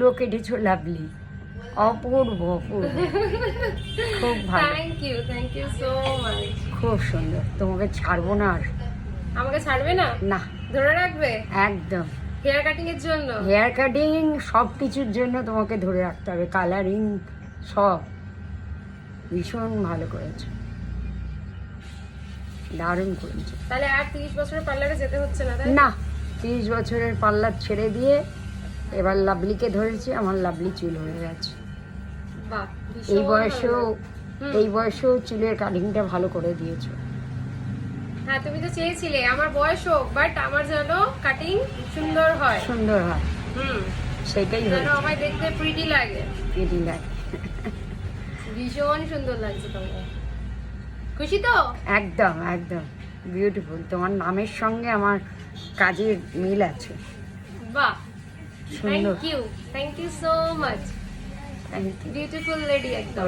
চুলও কেটেছো লাভলি। অপূর্ব অপূর্ব। খুব ভালো। Thank you thank you so much খুব সুন্দর। তোমাকে ছাড়বো না আর। আমাকে ছাড়বে না? না। ধরে রাখবে? একদম। হেয়ার কাটিং এর জন্য? হেয়ার কাটিং সব কিছুর জন্য তোমাকে ধরে রাখতে হবে। কালারিং সব। ভীষণ ভালো করেছ। দারুণ করেছ। তাহলে আর তিরিশ বছরের পার্লারে যেতে হচ্ছে না না। তিরিশ বছরের পাল্লা ছেড়ে দিয়ে এবার লাভলিকে ধরেছি আমার লাভলি চুল হয়ে গেছে। বাহ এই বয়সেও এই বয়সেও চুলের কাটিংটা ভালো করে দিয়েছ। হ্যাঁ তুমি তো চেয়েছিলে আমার বয়স হোক বাট আমার যেন কাটিং সুন্দর হয়। সুন্দর হয়। হুম। সেটাই যেন আমায় দেখতে প্রিটি লাগে। কেটি লাগে। ভীষণ সুন্দর লাগছে তোমাকে। খুশি তো? একদম একদম। বিউটিফুল তোমার নামের সঙ্গে আমার কাজের মিল আছে। বাহ thank you thank you so much beautiful lady একদম।